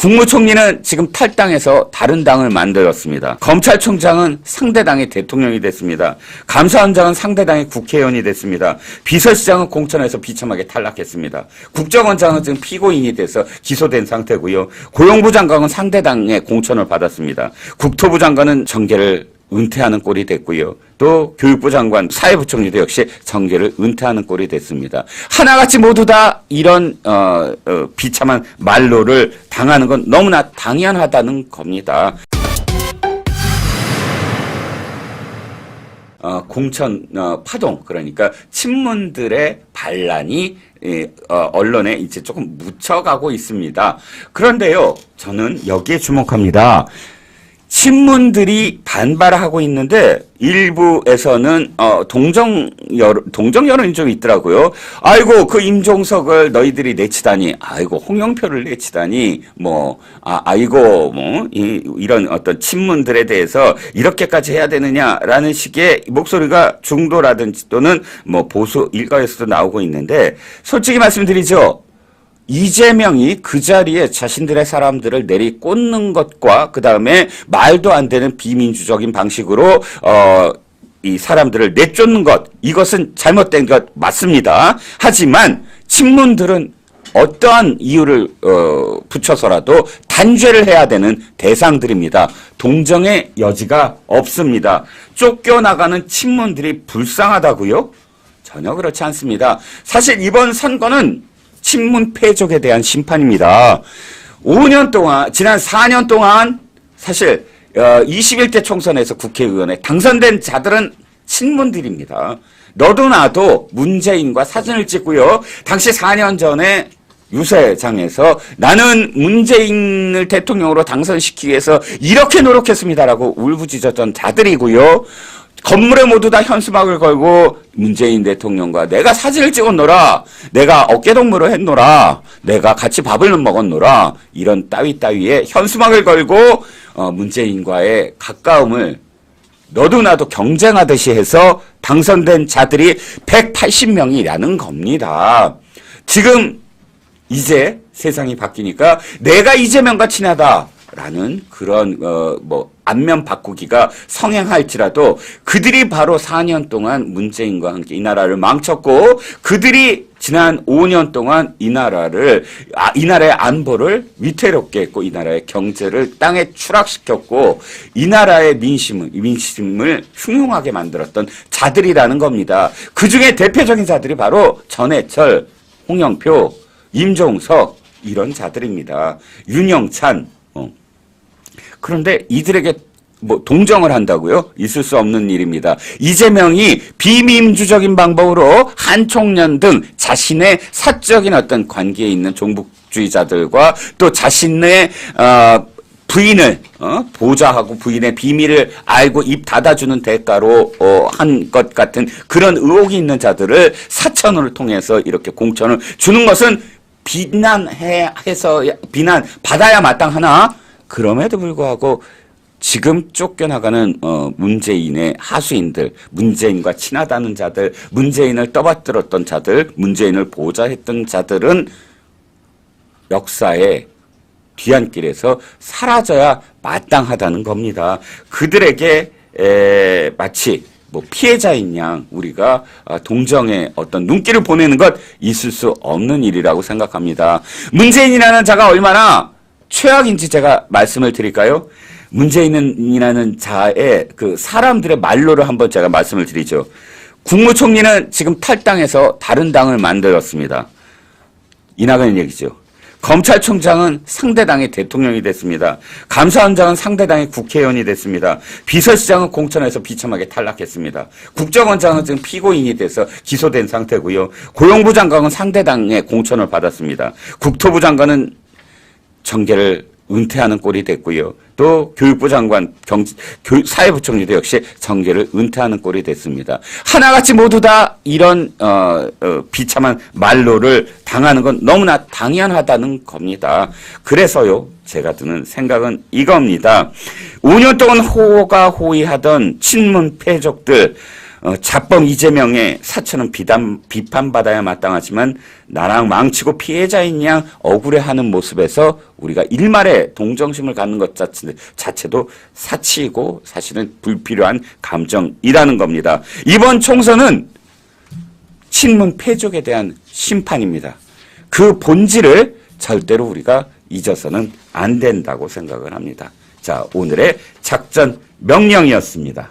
국무총리는 지금 탈당해서 다른 당을 만들었습니다. 검찰총장은 상대당의 대통령이 됐습니다. 감사원장은 상대당의 국회의원이 됐습니다. 비서실장은 공천에서 비참하게 탈락했습니다. 국정원장은 지금 피고인이 돼서 기소된 상태고요. 고용부 장관은 상대당의 공천을 받았습니다. 국토부 장관은 정계를 은퇴하는 꼴이 됐고요. 또 교육부 장관, 사회부총리도 역시 정계를 은퇴하는 꼴이 됐습니다. 하나같이 모두 다 이런 어, 어, 비참한 말로를 당하는 건 너무나 당연하다는 겁니다. 어, 공천 어, 파동 그러니까 친문들의 반란이 예, 어, 언론에 이제 조금 묻혀가고 있습니다. 그런데요, 저는 여기에 주목합니다. 친문들이 반발하고 있는데 일부에서는 어 동정 여론 동정 여론이 좀 있더라고요. 아이고 그 임종석을 너희들이 내치다니, 아이고 홍영표를 내치다니, 뭐 아, 아이고 뭐 이, 이런 어떤 친문들에 대해서 이렇게까지 해야 되느냐라는 식의 목소리가 중도라든지 또는 뭐 보수 일가에서도 나오고 있는데 솔직히 말씀드리죠. 이재명이 그 자리에 자신들의 사람들을 내리 꽂는 것과 그 다음에 말도 안 되는 비민주적인 방식으로 어. 이 사람들을 내쫓는 것 이것은 잘못된 것 맞습니다. 하지만 친문들은 어떠한 이유를 어, 붙여서라도 단죄를 해야 되는 대상들입니다. 동정의 여지가 없습니다. 쫓겨나가는 친문들이 불쌍하다고요? 전혀 그렇지 않습니다. 사실 이번 선거는 친문 패족에 대한 심판입니다. 5년 동안, 지난 4년 동안 사실 21대 총선에서 국회의원에 당선된 자들은 친문들입니다. 너도 나도 문재인과 사진을 찍고요. 당시 4년 전에 유세장에서 나는 문재인을 대통령으로 당선시키기 위해서 이렇게 노력했습니다라고 울부짖었던 자들이고요. 건물에 모두 다 현수막을 걸고 문재인 대통령과 내가 사진을 찍었노라. 내가 어깨동무를 했노라. 내가 같이 밥을 먹었노라. 이런 따위 따위에 현수막을 걸고 어, 문재인과의 가까움을 너도 나도 경쟁하듯이 해서 당선된 자들이 180명이라는 겁니다. 지금 이제 세상이 바뀌니까 내가 이재명과 친하다. 라는 그런 어 뭐 안면 바꾸기가 성행할지라도 그들이 바로 4년 동안 문재인과 함께 이 나라를 망쳤고 그들이 지난 5년 동안 이 나라를 아, 이 나라의 안보를 위태롭게 했고 이 나라의 경제를 땅에 추락시켰고 이 나라의 민심을 민심을 흉흉하게 만들었던 자들이라는 겁니다. 그 중에 대표적인 자들이 바로 전해철, 홍영표, 임종석 이런 자들입니다. 윤영찬 어. 그런데 이들에게 뭐 동정을 한다고요? 있을 수 없는 일입니다. 이재명이 비민주적인 방법으로 한총련 등 자신의 사적인 어떤 관계에 있는 종북주의자들과 또 자신의 어, 부인을 어? 보좌하고 부인의 비밀을 알고 입 닫아주는 대가로 어, 한 것 같은 그런 의혹이 있는 자들을 사천을 통해서 이렇게 공천을 주는 것은 비난해서 비난 받아야 마땅하나 그럼에도 불구하고 지금 쫓겨나가는 어, 문재인의 하수인들, 문재인과 친하다는 자들, 문재인을 떠받들었던 자들, 문재인을 보좌했던 자들은 역사의 뒤안길에서 사라져야 마땅하다는 겁니다. 그들에게 에, 마치 뭐 피해자인 양 우리가 아, 동정의 어떤 눈길을 보내는 것 있을 수 없는 일이라고 생각합니다. 문재인이라는 자가 얼마나 최악인지 제가 말씀을 드릴까요? 문재인이라는 자의 그 사람들의 말로를 한번 제가 말씀을 드리죠. 국무총리는 지금 탈당해서 다른 당을 만들었습니다. 이 나가는 얘기죠. 검찰총장은 상대당의 대통령이 됐습니다. 감사원장은 상대당의 국회의원이 됐습니다. 비서실장은 공천에서 비참하게 탈락했습니다. 국정원장은 지금 피고인이 돼서 기소된 상태고요. 고용부 장관은 상대당의 공천을 받았습니다. 국토부 장관은 정계를 은퇴하는 꼴이 됐고요. 또 교육부 장관, 경, 교, 사회부총리도 역시 정계를 은퇴하는 꼴이 됐습니다. 하나같이 모두 다 이런 어, 어, 비참한 말로를 당하는 건 너무나 당연하다는 겁니다. 그래서요, 제가 드는 생각은 이겁니다. 5년 동안 호가 호위하던 친문 패족들, 어, 자범 이재명의 사천은 비단, 비판받아야 마땅하지만 나랑 망치고 피해자인 양 억울해하는 모습에서 우리가 일말의 동정심을 갖는 것 자체, 자체도 사치이고 사실은 불필요한 감정이라는 겁니다. 이번 총선은 친문 패족에 대한 심판입니다. 그 본질을 절대로 우리가 잊어서는 안 된다고 생각을 합니다. 자, 오늘의 작전 명령이었습니다.